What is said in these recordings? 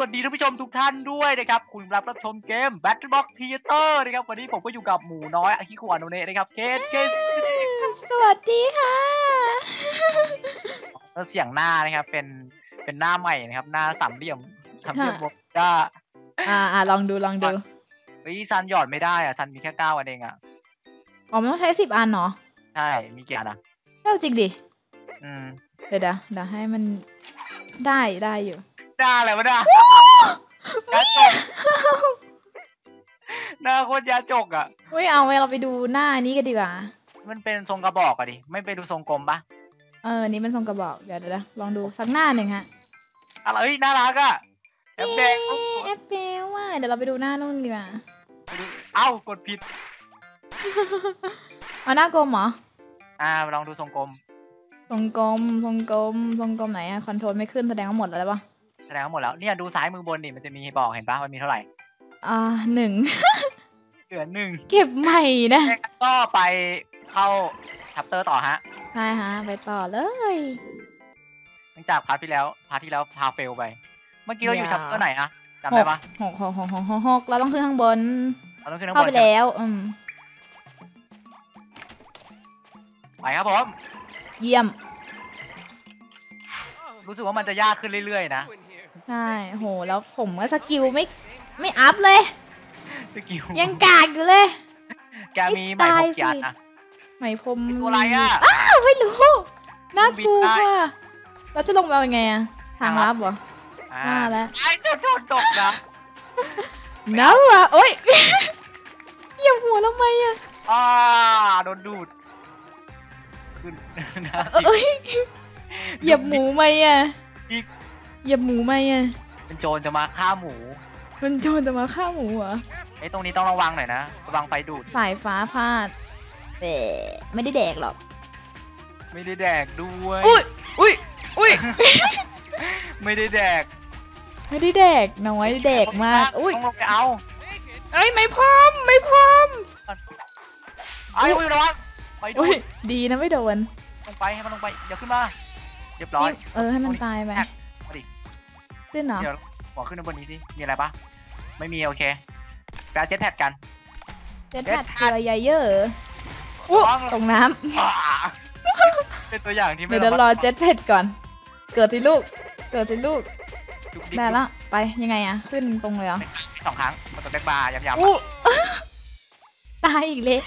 สวัสดีท่านผู้ชมทุกท่านด้วยนะครับ คุณรับรับชมเกม Battle Box Theater นะครับ วันนี้ผมก็อยู่กับหมูน้อยอาคิคุอาโนเนะนะครับ เคสเคสสวัสดีค่ะ แล้วเสียงหน้านะครับ เป็น เป็นหน้าใหม่นะครับ หน้าสามเหลี่ยมสามเหลี่ยมค่ะบวกด้าอ่าอ่าลองดูลองดูเฮ้ยซันหยอดไม่ได้อะซันมีแค่เก้าอันเองอะ อ๋อมันต้องใช้สิบอันเนาะใช่ มีกี่อันอะเอ้าจริงดิ อืม เดี๋ยวเดี๋ยวเดี๋ยวให้มันได้ได้อยู่ห น้าอะไรวะหน้าหน้าจกหน้าโคตรยาจกอะเฮ้ยเอาไว้เราไปดูหน้านี้กันดีกว่า มันเป็นทรงกระบอกอะดิ ไม่ไปดูทรงกลมปะเอออันนี้เป็นทรงกระบอกเดี๋ยวเดี๋ยวเดี๋ยวลองดูสักหน้าหนึ่งฮะอะไรเฮ้ยน่ารักอะแอปแดงเอ๊ะแอปเปิลว่ะเดี๋ยวเราไปดูหน้านู่นดีกว่า เอ้ากดผิดเอาหน้ากลมเหรอ อ่าลองดูทรงกลม ทรงกลม ทรงกลม ทรงกลมไหนอะคอนโทรลไม่ขึ้นแสดงว่าหมดแล้วปะ แสดงว่าหมดแล้วเนี่ยดูซ้ายมือบนดิมันจะมีบอกเห็นปะมันมีเท่าไหร่อ่าหนึ่ง เหลือหนึ่งเก็บใหม่นะก็ไปเข้าชัปเตอร์ต่อฮะใช่ฮะไปต่อเลยหลังจากพาร์ทที่แล้วพาร์ทที่แล้วพาเฟลไป เมื่อกี้เราอยู่อย่าชัปเตอร์ไหนอะจำหได้กปะหกหกหกหกหกหกเราต้องขึ้นข้างบนเราต้องขึ้นข้างเข้าบไปนใช่ไหมแล้วอืมไปครับผมเยี่ยม รู้สึกว่ามันจะยากขึ้นเรื่อยๆนะ ใช่โหแล้วผมก็สกิลไม่ไม่อัพเลย สกิลยังกากอยู่เลยแกมีไหมพกกี่อันนะไหมพรมเป็นตัวอะไรอะอ้าวไม่รู้น่ากลัวบินได้ว่ะเราจะลงไปเอายังไงอะทางลับเหรออ่าน่าแล้วไอ้โดดโดดตกนะน้าวะโอ๊ยเหยียบหัวทำไมอะอ่าโดนดูดขึ้นนะเอ้ยเหยียบหมูไหมอะอีก เหยียบหมูไหมอะเป็นโจรจะมาฆ่าหมูมันโจรจะมาฆ่าหมูเหรอไอ้ยตรงนี้ต้องระวังหน่อยนะ ระวังไฟดูด สายฟ้าพาดแต่ไม่ได้แดกหรอก ไม่ได้แดกด้วย อุ้ยอุ้ยอุ้ยไม่ได้แดกไม่ได้แดกน้อยแดกมากอุ้ยต้องลงไปเอาเอ้ยไม่พร้อมไม่พร้อมไอ้ยอุ้ยระวังไปดูอุ้ยดดีนะไม่โดนลงไปให้มันลงไปเดี๋ยวขึ้นมา เรียบร้อยนี่เออให้มันตายไปแท็กมาดิ ขึ้นเหรอ เดี๋ยวหัวขึ้นบนนี้สิ มีอะไรปะไม่มีโอเคแปลเจ็ตแพดกัน เจ็ดแพดเกลือใหญ่เยอะอุ๊ระวังตกน้อ่าเป็นตัวอย่างที่ำไม่เดี๋ยวเดี๋ยวรอเจ็ดแพดก่อน เกิดสิลูก เกิดสิลูก ดุกดิกได้ละ ไปยังไงอะขึ้นตรงเลยเหรอสองครั้งกดตัวแบ็กบาร์ย้ำๆอู้ ตายอีกเลย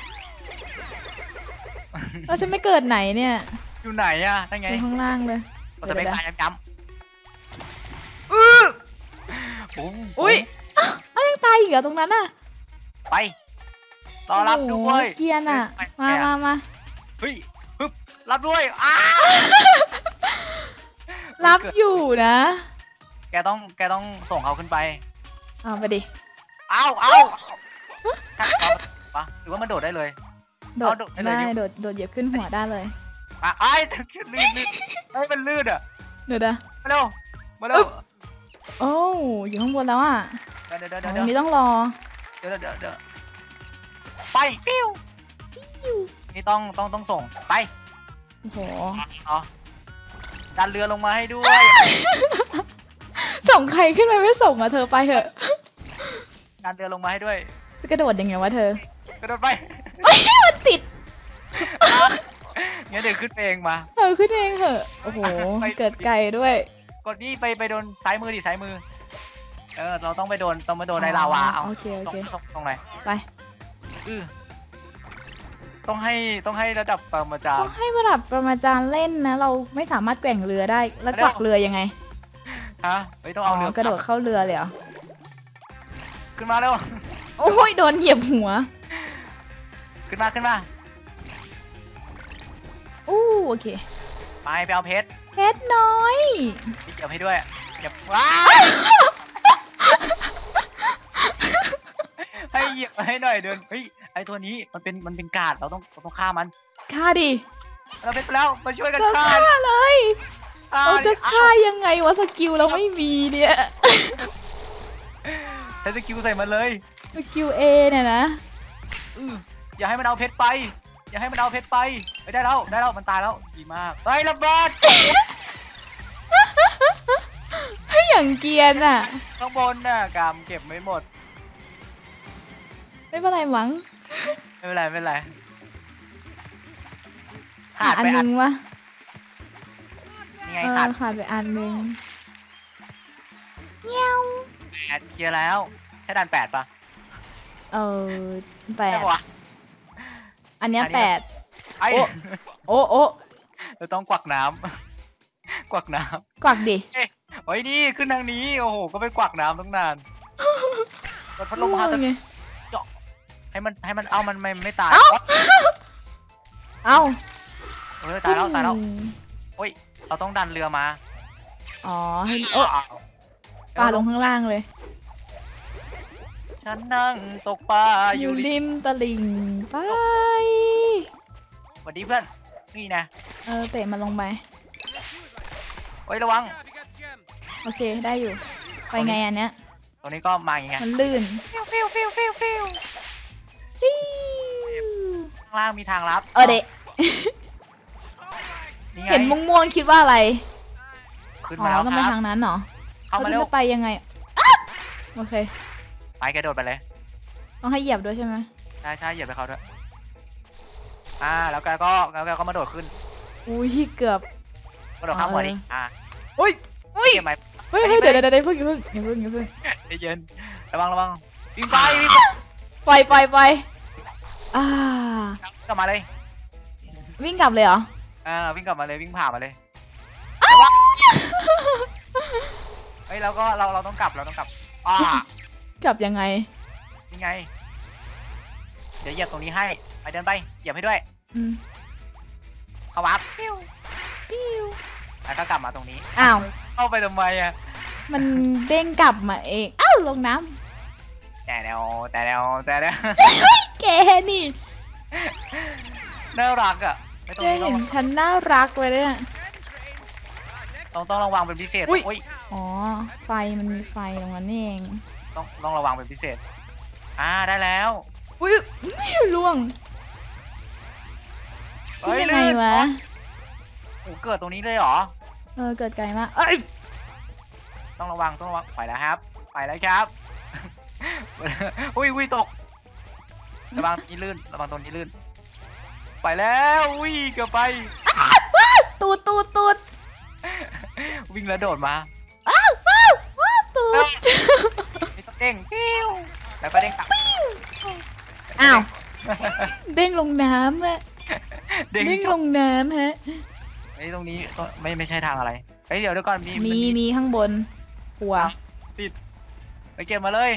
แล้วฉันไม่เกิดไหนเนี่ย อยู่ไหนอะนั่นอไงยู่ข้างล่างเลยกดตัวแบ็กบาร์ย้ำ ปุ้งอุ๊ยเอ้ยยังตายอีกเหรอตรงนั้นอะไปรอรับโโหด้วยเกรียนอะไปมาไปมามาเฮ้ยฮึบรับด้วยอ้ารับอยู่นะ แกต้องแกต้องส่งเขาขึ้นไปเอาไปดิเอาเอาถ้าเอาปะหรือว่ามันโดดได้เลย โดดเอาโดดได้เลยได้ดิโดดโดดเหยียบขึ้นหัวได้เลยอะไอ้ยลื่นลื่นไอ้ยมันลื่นอะเดี๋ยวนะมาเร็วมาเร็อึ๊วบ โอ้อยู่ข้างบนแล้วอะเดี๋ยวเดี๋ยวเดี๋ยวตเดี๋ยวรงนี้ต้องรอ เดี๋ยวเดี๋ยวเดี๋ยวไปปิ้วนี่ต้องต้องต้องส่งไปโอ้โห อ๋อดันเรือลงมาให้ด้วยส่งใครขึ้นไปไม่ส่งอะเธอไปเถอะ ดันเรือลงมาให้ด้วยจะกระโดดยังไงวะเธอ กระโดดไปเอ้ยมันติด งั้นเดี๋ยวขึ้นเองมาเธอขึ้นเองเถอะ โอ้โห ไป เกิดไกลด้วย กดนี่ไปไปโดนซ้ายมือดิซ้ายมือ เออ เราต้องไปโดนต้องไปโดนในลาวาเอาโอเคโอตรงเค ตรงตรงไหนไป อือต้องให้ต้องให้ระดับปรมาจารต้อย์งให้ระดับประมาจารย์เล่นนะ เราไม่สามารถแกว่งเรือได้ แล้วเร็วกวักเรือยังไงฮะเฮ้ยต้องเอาเรือกระโดดเข้าเรือเลยเหรอ ขึ้นมาเร็ว โอ้ยโดนเหยียบหัว ขึ้นมาขึ้นมาอู้โอเค ไปไปเอาเพชร เพชรน้อย พี่เกี่ยวให้ด้วยเหยียบว้าให้เหยียบให้หน่อยเดินเฮ้ยไอตัวนี้มันเป็นมันเป็นกาดเราต้องเราต้องฆ่ามันฆ่าดิเราเป็นไปแล้วมาช่วยกันจะฆ่าฆ่าเลยฆ่าเราจะดิฆ่ายังไงวะสกิลเราไม่มีเนี่ยใช้สกิลใส่มันเลยสกิลเอเนี่ยนะอืออย่าให้มันเอาเพชรไป อย่าให้มันเอาเพชรไปไปได้แล้วได้แล้วมันตายแล้วดีมากเฮ้ยระเบิดอย่าอย่างเกรียนอะ ข้างบนน่ะกามเก็บไม่หมดไม่เป็นไรมั้งไม่เป็นไรไม่เป็นไรขาขาดดอันไปนึอันงวะนี่ไงเอขาดอขาดไปอันนึงเงี้ยวแปดเคลียร์แล้วใช่ด่านแปดปะเออแปใช่ดปะวะ อันเนี้ยอันนี้ แปด ไอ้โอ้ โอ้โอ้เราต้องกวักน้ำ กวักน้กวักดิำเฮ้ยนี่ขึ้นทางนี้ โอ้โห ก็ไปกวักน้ำตั้งนานกดพัดลมมาเออไงให้มันให้มันเอามันไม่ไม่ตายเอ้าเอ้าเออตายแล้วตายแล้วอืมเราต้องดันเรือมาอ๋อให้โอ้ปลาลงข้างล่างเลย ฉันนั่งตกปลาออยู่ยู่ริริมตลิ่งไป สวัสดีเพื่อน นี่นะเออเตะมันลงไปเฮ้ยระวัง โอเคได้อยู่ ไปไงอันเนี้ย ตรงนี้ก็มาอย่างเงี้ยมันลื่นฟิวฟิวฟิวฟิวฟิวฟิวข้างล่างมีทางลับเออเดะนี่ไงเห็นม่วงๆคิดว่าอะไรขึ้นอ๋มาอแล้วต้องคไปรับทางนั้นเหรอเข้ามาแล้วเร็วจะไปยังไงอ๊ะโอเค ไปกระโดดไปเลยต้องให้เหยียบด้วยใช่ไหมใช่ใช่เหยียบไปเขาด้วยอ่าแล้วแกก็แล้วแกก็มาโดดขึ้นอุ้ยเกือบกระโดดข้ามหัวดิอ่าอุ้ยอุ้ยเก็บไหมเฮ้ยเฮ้ยเดี๋ยวเดี๋ยวเดี๋ยวเพิ่งอย่าเพิ่งอย่าเพิ่งอย่าเพิ่งใจเย็นระวังระวังวิ่งไปวิ่งไปปล่อยปล่อยปล่อยอ่ากลับมาเลย วิ่งกลับเลยเหรออ่าวิ่งกลับมาเลยวิ่งผ่ามาเลยระวังเฮ้ยเราก็เราเราต้องกลับเราต้องกลับอ่า กลับยังไงนี่ไง เดี๋ยวเหยียบตรงนี้ให้ ไปเดินไปเหยียบให้ด้วยอืมเข้าวับปิ้วแล้วก็กลับมาตรงนี้ อ้าว เข้าไปทำไมอะ มันเด้งกลับมาเอง อ้าว ลงน้แต่แนวแต่แนวแต่แนวำแกนี่ น่ารักอะไม่ต้องแกต้อเห็งนฉันน่ารักเลยเนี่ยต้องต้องระวังเป็นพิเศษ อุ๊ยอุ้ย อ๋อ ไฟมันมีไฟตรงนั้นนี่เอง ต้องต้องระวังเป็นพิเศษ อ่าได้แล้วอุ้ยไม่ล่วงเฮ้ยยังไงลื่นวะ โอ้เกิดตรงนี้เลยเหรอ เออ เกิดไกลมาก เอ้ย ต้องระวังต้องระวังไปแล้วครับ ไปแล้วครับ อุ้ยอุ้ยตก ระวังตรงนี้ลื่นระวังตรงนี้ลื่น ไปแล้วอุ้ยเกือบไป ตูดตูดตูดวิ่งแล้วโดดมาอ้าวอ้าวอ้าวตูดไม่ต้อง เด้งปิ้วแล้วก็เด้งกลับอ้าว เด้งลงน้ำอะเด้งเด้งจลบงน้ำฮะไอ้ยตรงนี้ก็ไม่ไม่ใช่ทางอะไรเฮ้ยเดี๋ยวเดี๋ยวก่อนมีมีนมีข้างบน หัวไปเก็บมาเลย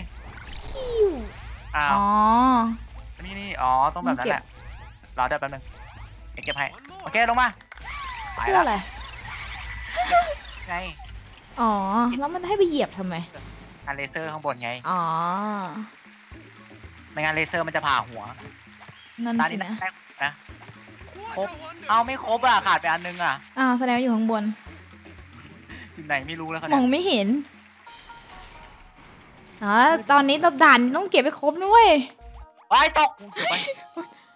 อ้าวอ๋อนี่นี่อ๋อต้องแบบนั้นแหละรอเดี๋ยวแป๊บนึงเดี๋ยวเก็บให้โอเคลงมาไปเพื่อแล้วอะไรไงอ๋อแล้วมันให้ไปเหยียบทำไม งานเลเซอร์ข้างบนไง อ๋อ ไม่งั้นเลเซอร์มันจะผ่าหัว นั่นตอนสินี้นะ ได้นะ ครบ เอาไม่ครบอะ ขาดไปอันนึงอะอ้าวแสดงว่าอยู่ข้างบน อยู่ไหนไม่รู้แล้วเขามเนี่อยงไม่เห็นอ๋อตอนนี้เราด่านต้องเก็บไปครบด้วย ไปตกเดี๋ยวไป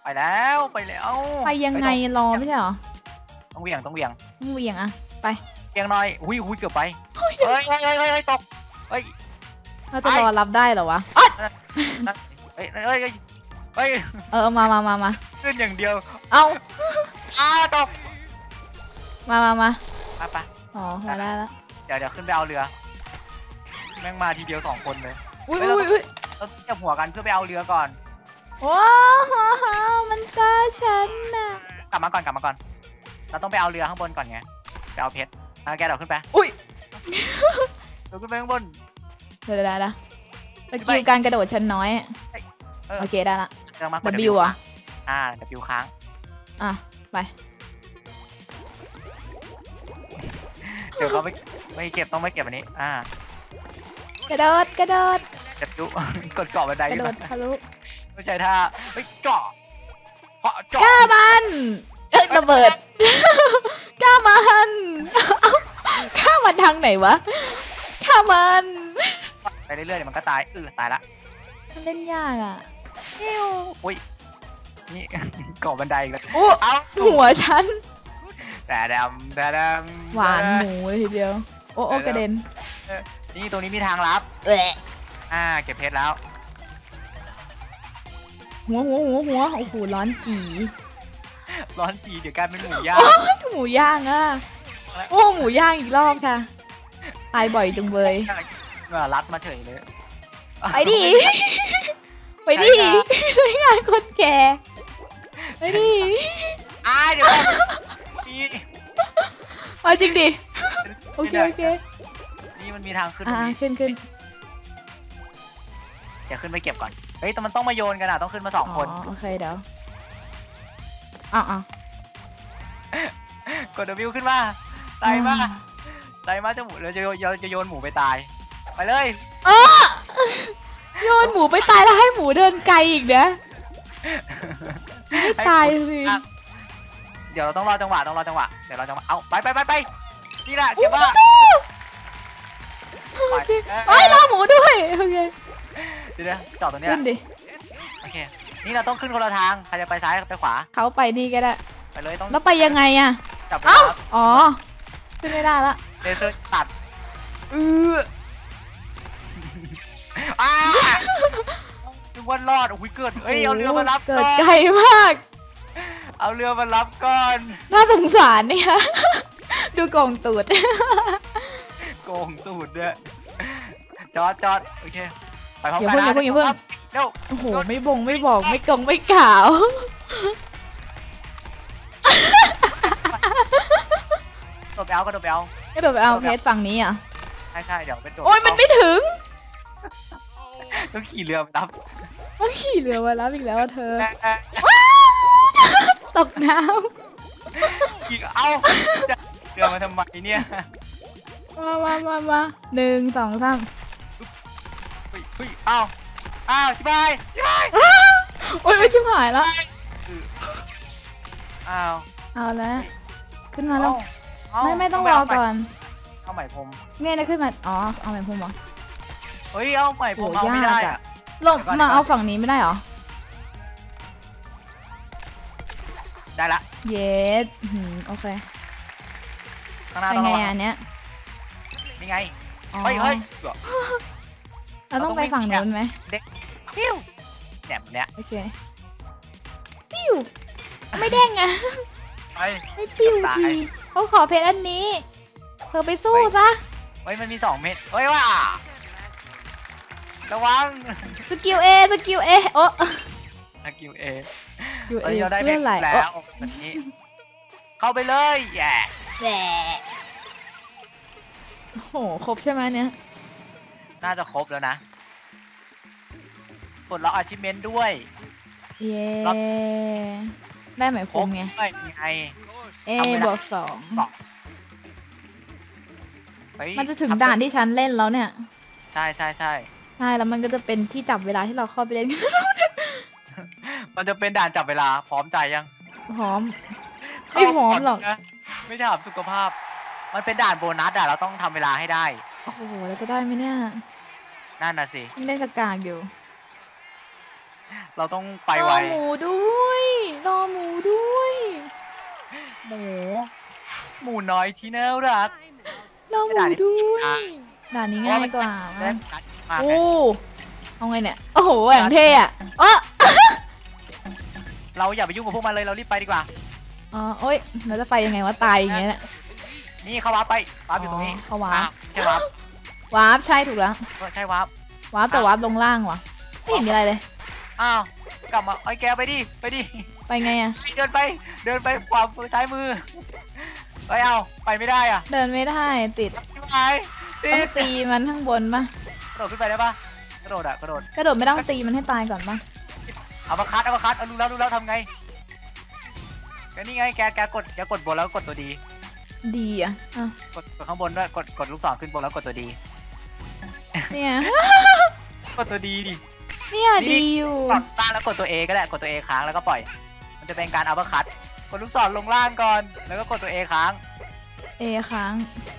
ไปแล้วไปแล้วไปยังไงรอไม่ใช่เหรอต้องเหวี่ยงต้องเหวี่ยง มึงเหวียงอะไปเหวี่ยงหน่อย อุ้ยอุ้ยเกือบไป เฮ้ยเฮ้ยเฮ้ยเฮ้ยเฮ้ยตก เฮ้ย เราจะรอรับได้เหรอวะอ๊ะนั่นเฮ้ยเฮ้ยเฮ้ยเฮ้ยเออมามามามาขึ้นอย่างเดียว เอาอ้าตก มามามาไปไปอ๋อ มาได้แล้ว เดี๋ยวเดี๋ยวขึ้นไปเอาเรือ แม่งมาทีเดียวสองคนเลย อุ้ยเฮ้ยเราอุ้ยอุ้ยเราเทียบหัวกันเพื่อไปเอาเรือก่อนว้าวมันตาฉันน่ะ กลับมาก่อนกลับมาก่อน เราต้องไปเอาเรือข้างบนก่อนไงไปเอาเพชรเอาแกเดี๋ยวขึ้นไป อุ้ยเดี๋ยวขึ้นไปข้างบนเดี๋ยวได้ละสกิลการกระโดดฉันน้อยอะเออโอเคได้ละ เรื่องมากกว่า W อะ อ่า W ค้าง อะ ไป เดี๋ยวเขาไม่ไม่เก็บต้องไม่เก็บอันนี้ อ่ากระโดดกระโดด W กดเกาะบันไดกระขึ้นโดมาดทะลุไม่ใช่ท่าเฮ้ยเจาะเพาะเจาะกล้ามันเอ้ยระเบิดกล้ามันกล้ามันทางไหนวะกล้ามัน ไปเรื่อยๆเดี๋ยวมันก็ตายเออตายละมันเล่นยากอะอุ้ยนี่เกาะบันไดอีกแล้วโอ้เอ้าหัวฉันแต่ดำแต่ดำหวานหมูเลยทีเดียว โอ้โอ้กระเด็น นี่ตรงนี้มีทางลับเอะอ่าเก็บเพชรแล้ว หัวหัวหัวหัวโอ้โหร้อนจีร้อนจีเดี๋ยวกลายเป็นหมูย่างหมูย่างอะโอ้หมูย่างอีกรอบค่ะตายบ่อยจังเลย มารัดมาเฉยเลยไปดิ ไปดิใช้งานคนแก่ ไปดิ อ้ายเดี๋ยวก่อนนี่เอาจริงดิ โอเคโอเค นี่มันมีทางขึ้นตรอ่างนี้ขึ้นขึ้นเดี๋ยวขึ้นไปเก็บก่อน เฮ้ยแต่มันต้องมาโยนกันอะ ต้องขึ้นมาสองคนอ๋อโอเคเดี๋ยวอ้าวอ้าวกดวิวขึ้นมาไตมาไตมาจะหมูเราจะโยนเราจะโยนหมูไปตาย ไปเลยอ้อโยนหมูไปตายแล้วให้หมูเดินไกลอีกนะไม่ตายสิอะเดี๋ยวเราต้องรอจังหวะต้องรอจังหวะเดี๋ยวเราจังหวะเอาไปไปไปไปนี่แหละเก็บว่าโอเคไปเอ้ยรอหมูด้วยโอเคเดี๋ยวนะจอดตรงเนี้ยขึ้นดิโอเคนี่เราต้องขึ้นคนละทางใครจะไปซ้ายไปขวาเขาไปนี่ก็ได้ไปเลยต้องแล้วไปยังไงอะจับเวเอ้าลาอ๋อขึ้นไม่ได้ละเลเซอร์ตัดเออ อ้านึกว่ารอดโอ้ยเกิดเอ้ยเอาเรือมารับเกิก่ดอนไกลมาก เอาเรือมารับก่อนน่าสงสารเนี่ย ดูกล่องตูด โกงสูตรด้วยจอดจอดโอเคไปพร้อมอย่ากันเพิ่งนะอย่าเพิ่งอย่าเพิ่ง เร็ว โอ้โห ไม่บงไม่บอกไม่กงไม่กล่าว โดดไปเอาก็โดดไปเอา ก็เดี๋ยวไปเอาเพชรฝั่งนี้อะ ใช่ใช่เดี๋ยวไปโดดโอ้ยมันไม่ถึง ต้องขี่เรือไปรับต้องขี่เรือมาแล้วอีกแล้วอะเธอแอะแอะตกน้ขี่เอาจะเรือมาทำไมเนี่ยำมามามามาหนึ่งสองสามเฮ้ยเฮ้ยเอาอ้าวชิบายชิบายโอ้ยไม่ชิบหายแล้วอ้าวเอาแล้วขึ้นมาแล้วเาไม่ไม่ต้องรเาอก่อน เอาใหม่ผม เนี่ยนะขึ้นมา อ๋อ เอาไหมพุ่มเหรอ เฮ้ยเอาใหม่ผมโหเอาไม่ได้ยากอะอะลงมาเอาฝั่งนี้ไม่ได้เหรอ ได้ละเยสหืมโอเคข้างหน้าไปต้องไงระวังอันเนี้ยนี่ไงอ๋อเฮ้ยเฮ้ยเราต้องไปฝั่งนู้นไหมพิ้วเนี่ยแบบเนี้ยโอเคปิ้วไม่เด้งอะไปไม่ปิ้วตาย ทีเขาขอเพชรอันนี้ เธอไปสู้ซะ เฮ้ยมันมีสองเม็ดเฮ้ยว่า ระวังสกิลเอสกิลเอโอ้สกิลเอยูตเออนนี้เราได้เพื่เม็อดอะไรแล้โอ้วแบบนี้ เข้าไปเลยแย่แหละโอ้โหครบใช่ไหมเนี่ย น่าจะครบแล้วนะปลดล็อกอาชิเมนด้วย เย้รับ ได้ไหมคพรรบมไง ด้วยไง เอทำไม่ได้ บวกสองเฮ้ยมันจะถึงทำด่านที่ฉันเล่นแล้วเนี่ย ใช่ใช่ใช่ ใช่ แล้วมันก็จะเป็นที่จับเวลาที่เราเข้าไปเล่นมันจะเป็นด่านจับเวลาพร้อมใจยังหอม ไม่พร้อมหรอกเข้านะไม่ถามสุขภาพ มันเป็นด่านโบนัสอะเราต้องทำเวลาให้ได้ โอ้โหแล้วจะได้ไหมเนี่ยนั่นน่ะสิ ยังเล่นสกากอยู่เราต้องไปรไวอหมูด้วยรอหมูด้วยหมู หมูน้อยที่น่ารัก รอหมูด้วยด่านนี้ง่ายกว่าเล่มากนกัด มากโอ้เลยเอาไงเนี่ย โอ้โหอย่างเท่อะอ๋อเราอย่าไปยุ่งกับพวกมันเลยเรารีบไปดีกว่า อ๋อโอ้ยเราจะไปยังไงวะตายอย่างเงี้ยเนี่ยนี่เขาวาร์ปไปวาร์ปอยู่ตรงนี้เขาวาอ้าร์วใช่วาร์ปปวาร์ปใช่ถูกแล้วเออใช่วาร์ปวาร์ปแต่วาร์ปลงล่างว่ะไม่เห็นมีอะไรเลย อ้าวกลับมาไอ้ยแกไปดิไปดิไปไงอะเดินไปเดินไปขวามือซ้ายมือเอ้ยเอาไปไม่ได้อะเดินไม่ได้ติดชิบหายติต้องดตีมันข้างบนปะก ระโดดขึ้นไปได้ปะกระโดดอะกระโดด กระโดดไม่ต้องตีมันให้ตายก่อนปะเอามาคัดเอามาคัดเอารู้แล้วรู้แล้วทำไงก็นี่ไงแกแกกดแกกดบนแล้วก็กดตัวดี ดีอะอะกดกดข้างบนด้วยกดกดลูกศรขึ้นบนแล้วกดตัวดี เนี่ย กดตัวดีดิเนี่ยนี่ดีอยู่กดล่างแล้วกดตัว A ก็ได้กดตัว A ค้างแล้วก็ปล่อย มันจะเป็นการอัปเปอร์คัตกดลูกศรลงล่างก่อนแล้วก็กดตัว A ค้าง เอค้าง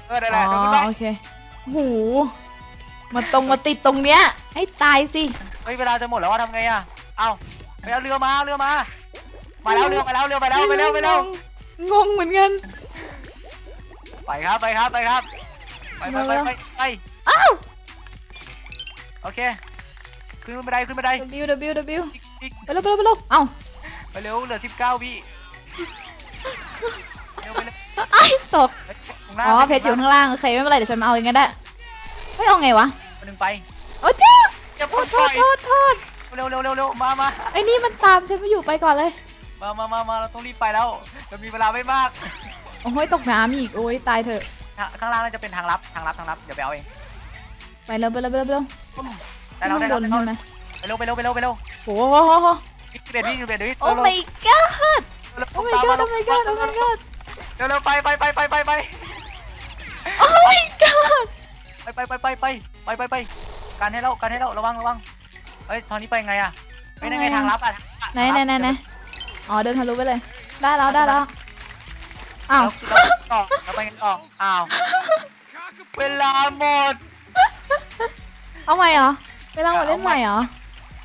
เออได้อ๋แหละเดี๋ยวขึ้นไปอโอเคหู มาตรงมาติดตรงเนี้ย ให้ตายสิ เฮ้ยเวลาจะหมดแล้วว่าทำไงอะเอาไปเอาเรือมาเอาเรือมา มาแล้วเรือไปแล้วเรือไปแล้วไปแล้วไปแล้ว งงงเหมือนกัน ไปครับไปครับไปครับไปไปไปไปไปเอ้าวโอเค ขึ้นบันไดขึ้นบันได W W W อีกไปเร็วไปเร็วไปเร็วเอ้าไปเร็วเหลือสิบเก้าวิเร็วไปเร็วไอ้ตกเฮ้ยตรงหน้าอ๋อเพชรอยู่ข้างล่าง โอเค ไม่เป็นไร เดี๋ยวฉันมาเอาเองก็ได้ เฮ้ยเอาไงวะคนหนึ่งไปโอ้เจ้าอย่าโทพูดษโทปล่อยษโทษโทษเร็วเร็วเร็วเร็วมามาไอ้นี่มันตามฉันไม่อยู่ไปก่อนเลย มามามามาเราต้องรีบไปแล้วเรามีเวลาไม่มากโอ้ยตกน้ำอีกโอ้ยตายเถอะข้างล่างน่าจะเป็นทางลับทางลับทางลับเดี๋ยวไปเอาเองไปเร็วไปเร็วไปเร็วไปเร็วได้แล้วได้ข้างบแล้วนได้ใช่แล้วไหมไปเร็วไปเร็วไปเร็วไปเร็วโอ้โหสิบเอ็ดวิสิบเอ็ดวิโอ้ my god โอ้ my god โอ้ my god โอ้ my god เร็วเร็วไปไปไปไปไปไป โอ้ my god ไปไปไปไปไปไปไปการให้เราการให้เราระวังระวังเฮ้ยตอนนี้ไปไงอะไม่ไไงทางลับอะไหนไหนไหนอ๋อเดินทะลุไปเลย ได้แล้วได้แล้วอ้าวต่อเราไปกันต่ออ้าวเวลาหมด เอาใหม่เหรอเวลาหมดเล่นใหม่เหรอ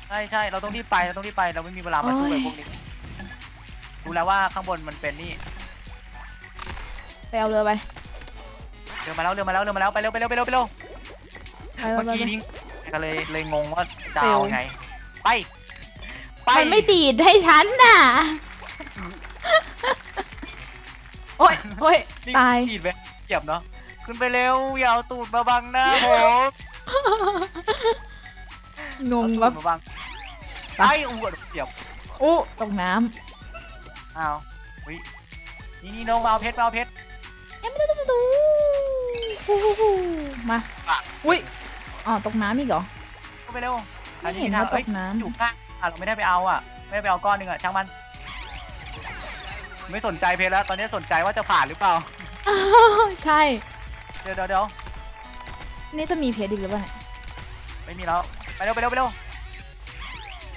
ใช่ใช่เราต้องรีบไปเราต้องรีบไปเราไม่มีเวลามาสู้เลยพวกนี้ดูแล้วว่าข้างบนมันเป็นนี่ไปเอาเรือไป เรือมาแล้วเรือมาแล้วเรือมาแล้วไปเร็วไปเร็วไปเร็วไปเร็วไปเร็วเมื่อไปกี้เร็วนี้ก็เลยเลยงงว่าจะเอาไง ไป ไปมันไม่ดีดให้ฉันน่ะ โอ้ยโอ้ยนี่ตาย ขีดไปเหยียบเนาะขึ้นไปเร็วอย่าเอาตูดมาบังหน้าผมงงเอาว่าตูดมาบังไป ไปอู้วเหยียบอู้ตกน้อ้าววินี่นี่น้องมาเอาเพชรมาเอาเพชรำยังไม่ได้ดู มาอะอุ้ยอ๋อตกน้ำอีกเหรอ เข้าไปเร็วไม่เห็นทางว่าตเอ้ยกน้ำอยู่ข้างอะเราไม่ได้ไปเอาอะ ไม่ได้ไปเอาก้อนหนึ่งอะช่างมัน ไม่สนใจเพชรแล้ว ตอนนี้สนใจว่าจะผ่านหรือเปล่าอ้าวใช่เดี๋ยวเดี๋ยวเดี๋ยวนี่จะมีเพจอีกหรือเปล่าเนี่ยไม่มีแล้ว ไปเร็วไปเร็วไปเร็ว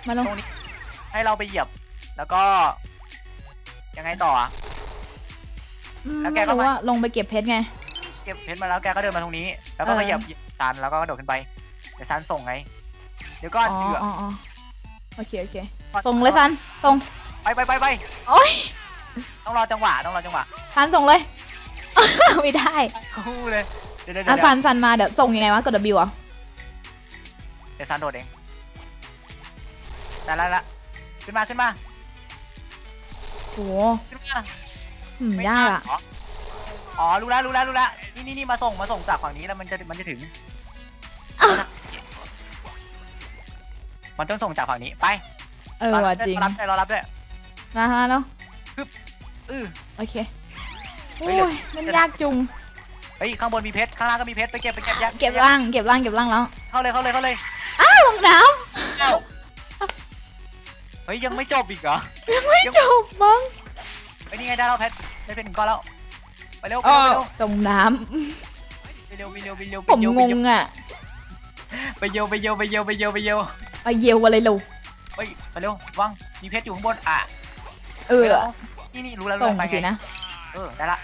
มาลงตรงนี้ ให้เราไปเหยียบ แล้วก็ ยังไงต่ออะอืมแล้วแกไม่ก็รู้มาว่าลงไปเก็บเพชรไงเก็บเพชรมาแล้วแกก็เดินมาตรงนี้ แล้วก็เออมาเหยียบซันแล้วก็กระโดดขึ้นไปเดี๋ยวซันส่งไง เดี๋ยวก็อ๋อเดืออ๋ออ๋อโอเคโอเคส่งเลยซันส่งไปไปไปไปโอ้ยต้องรอจังหวะต้องรอจังหวะซันส่งเลย ไม่ได้คู่เลยเดี๋ยวเดี๋ยวอะเดี๋ยวซันซันมาเดี๋ยวส่งยังไงวะกด W อะเดี๋ยวซันโดดเองได้แล้วละขึ้นมาขึ้นมาโหขึ้นมาอืมไม่ยากอะเหรอ อ๋อรู้แล้วรู้แล้วรู้แล้วนี่นี่นี่มาส่งมาส่งจากฝั่งนี้แล้วมันจะมันจะถึง มันต้องส่งจากฝั่งนี้ไปเออว่ะจริงรอรับด้วยรอรับด้วยนะฮะเนาะอือโอเคเฮ้โอ้ยเดี๋ยว ยมันยากจุง เฮ้ยข้างบนมีเพชรข้างล่างก็มีเพชรไปเก็บไปเก็บยัดเก็บล่างเก็บล่างเก็บล่างแล้วเข้าเลยเข้าเลยเข้าเลยลงน้เฮ้ยยังไม่จบอีกเหรอำยังไม่จบมั้งเฮ้ยนี่ไงได้แล้วเพชรได้เพชรหนึ่งก้อนแล้ว ไปเร็วไปอ๋อเร็วตรงน้ไปเร็วไปเร็วไปเร็วำไปผมเร็วงงอะไปเร็วไปเร็วไปเร็วไปเร็วไปเร็วไปเยวอะไรลูกเฮ้ยไปเร็ววางมีเพชรอยู่ข้างบนอะเออนี่นี่รู้แล้วส่รู้งแล้วไปสิไงนะเออได้ละ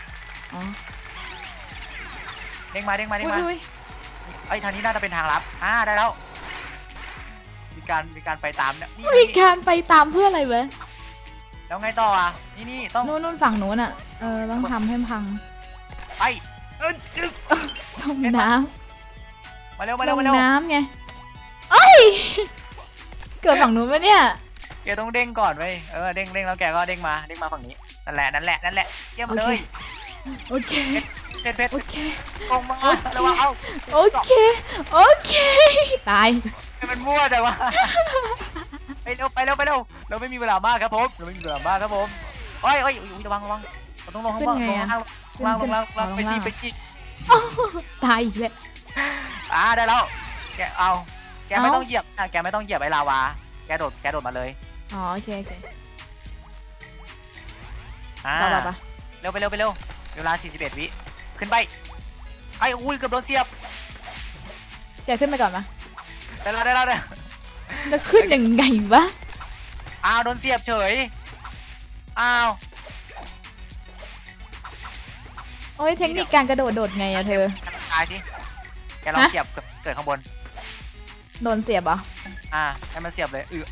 อ๋อเด้งมาเด้งมาเด้งอุ้ยมา อุ้ยเอ้ยทางนี้น่าจะเป็นทางลับ อ่าได้แล้ว มีการมีการไปตามเนี่ยนี่มีนี่การไปตามเพื่ออะไรเว้ย แล้วไงต่ออะ นี่นี่ต้องนู่นนู่นฝั่งนู้นอะ เออต้องทำให้พัง ไปเอ้ยจึ๊กตรงน้มาเร็วำมาลเร็วงมาเร็วน้ำไงเอ้ย เกิดฝั่งนู้นปะเนี่ย แกต้องเด้งก่อนไว้ยเออเด้งเด้งแล้วแกก็เด้งมาเด้งมาฝั่งนี้นั่นแหละนั่นแหละนั่นแหละเยี่ยมโอเลเค ยโอเค เพชรเพชรโอเคกงมาโอเคระวังเอ้าโอเค โอเค ตายให้มันมั่วแต่ว่า ไปเร็วไปเร็วไปเร็วเราไม่มีเวลามากครับผมเราไม่มีเวลามากครับผมโอ้ยโอ้ยอุ๊ยระวังระวังเราต้องลงข้างล่างขึ้ลนงไงข้างอะล่างลงล่างลงล่างลงล่างขึ้ไปนจีขึ้นไปจีตายอีกแล้วอ่าได้แล้วแกเอาแกไม่เอ้าต้องเหยียบอะแกไม่ต้องเหยียบไอ้ลาวาแกโดดแกโดดมาเลยอ๋อโอเคโอเคอ่าต่อไปปะเร็วไปเร็วไปเร็วเวลา 41 วิขึ้นไปไอ้อุ้ยเกือบโดนเสียบแกขึ้นไปก่อนปะได้แล้วได้แล้วได้แล้ว จะขึ้นยังไงวะ อ้าวโดนเสียบเฉย อ้าว โอ้ยเทคนิคการกระโดดโดดไงอะเธอ ตายสิแกลองฮะ เสียบเกิดเกิดข้างบน โดนเสียบเหรออ่าให้มันเสียบเลยเออ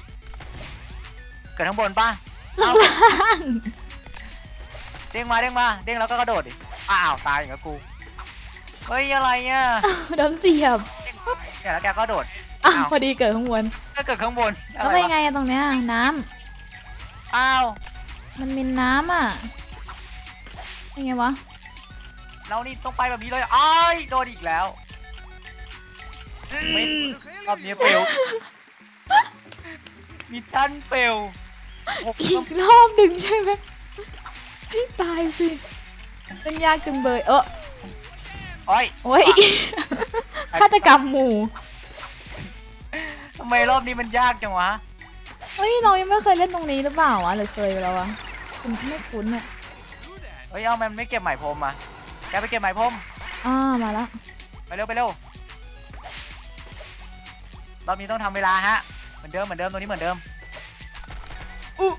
เกิดข้างบนป่ะข้างล่างเด้งมาเด้งมาเด้งแล้วก็กระโดดดิอ้าวตายอย่างกับกู เฮ้ยอะไรอะโดนเสียบ เนี่ยแล้วแกก็โดด อะอ้าว พอดีเกิดข้างบนก็เกิดข้างบนอะแล้วไรไปวะไงอะตรงเนี้ยน้ำอ้าวมันมีน้ำอะยังไงวะเรานี่ต้องไปแบบนี้เลยอ้ายโดนอีกแล้วไม่รอบนี้เปลวมีทันเปลวหกอีกรอบหนึ่งใช่ไหมให้ตายสิเป็นยากจังเบยเออโอ้ยโอ้ยฆาตกรรมหมู่ทำไมรอบนี้มันยากจังวะ เฮ้ยเรายังไม่เคยเล่นตรงนี้หรือเปล่าวะหรือเคยแล้ววะคุณไม่คุ้นอะเฮ้ยเอามันไม่เก็บไหมพรมมาแกไปเก็บไหมพรมอ่ามาละไปเร็วไปเร็วรอบนี้ต้องทำเวลาฮะเหมือนเดิมเหมือนเดิมตรงนี้เหมือนเดิมอุ๊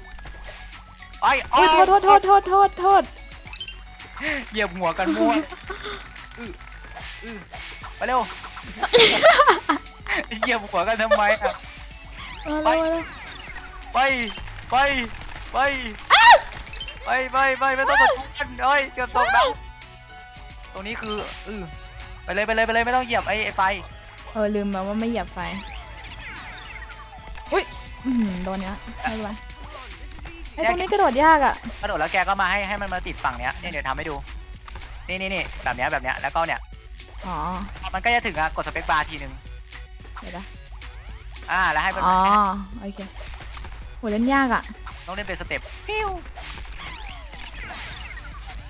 ไอ้ยอุ๊ยโทษโทษโทษโทษโทษโทษเหยียบหัวกันมั่วอื้ออื้อไปเร็ว เหยียบหัวกันทำไมอะมาเลยมาเลยไป ไป ไปไป ไป ไป ไม่ต้องกดกันเอ้ยเกือบตกน้ำตรงนี้คืออือไปเลยไปเลยไปเลยไม่ต้องเหยียบไอ้ไอ้ไฟ เออลืมมาว่าไม่เหยียบไฟ อุ้ยอือหือโดนเนี้ยไม่เป็นไรไอ้ตรงนี้กระโดดยากอะ กระโดดแล้วแกก็มาให้ให้มันมาติดฝั่งเนี้ยเนี่ยเดี๋ยวทำให้ดู นี่นี่นี่แบบเนี้ยแบบเนี้ยแล้วก็เนี่ย อ๋อ มันก็จะถึงอะกดสเปคบาร์ทีนึง เดี๋ยวนะอ่าแล้วให้มันอ๋อโอเคโหเล่นยากอะต้องเล่นเป็นสเต็ปปิ้ว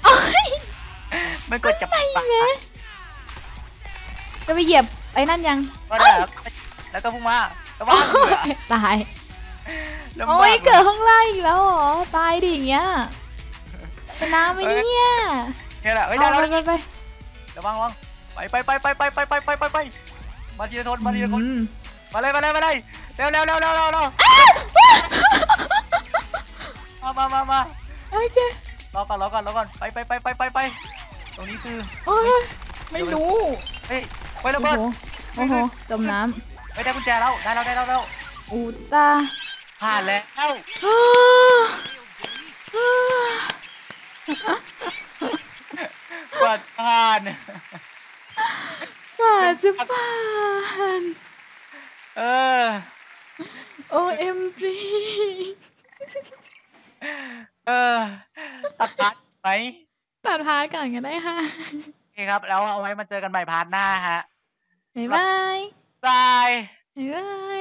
โอ้ยมันกดจับไหนปากแม่จะไปเหยียบไอ้นั่นยังก็ได้ครับแล้วก็พุ่งมาแล้วว่าเหงื่อตายลำบากโอ้ยเกิดข้างล่างอีกแล้วเหรอตายดิอย่างเงี้ยชนะไหมเนี่ยเนี่ยแหละเฮ้ยเอาได้ไปแล้วไปไประวังระวังไปไปไปไปไปไปไปไปไปไป มาทีละคนมาทีละคนอืมมาเลยมาเลยมาเลยเร็วเร็วเร็วเร็วเร็วเร็วมามามามาโอเครอก่อนรอก่อนรอก่อนไปไปไปไปไปไปตรงนี้คือโอ้ยไม่รู้เฮ้ยไประโอ้เบิดโหโอ้โหจมน้ไม่ได้กุญแจแล้วได้แล้วได้แล้วได้แล้วำอูตาผ่านแล้วอ้าอ้าเปิดผ่าน กว่าจะผ่านเออ OMG เออตัดพัดไหมตัดพาร์ทก่อนก็ได้ค่ะโอเคครับ แล้วเอาไว้มาเจอกันใหม่พาร์ทหน้าฮะบ๊ายบายบาย บ๊ายบาย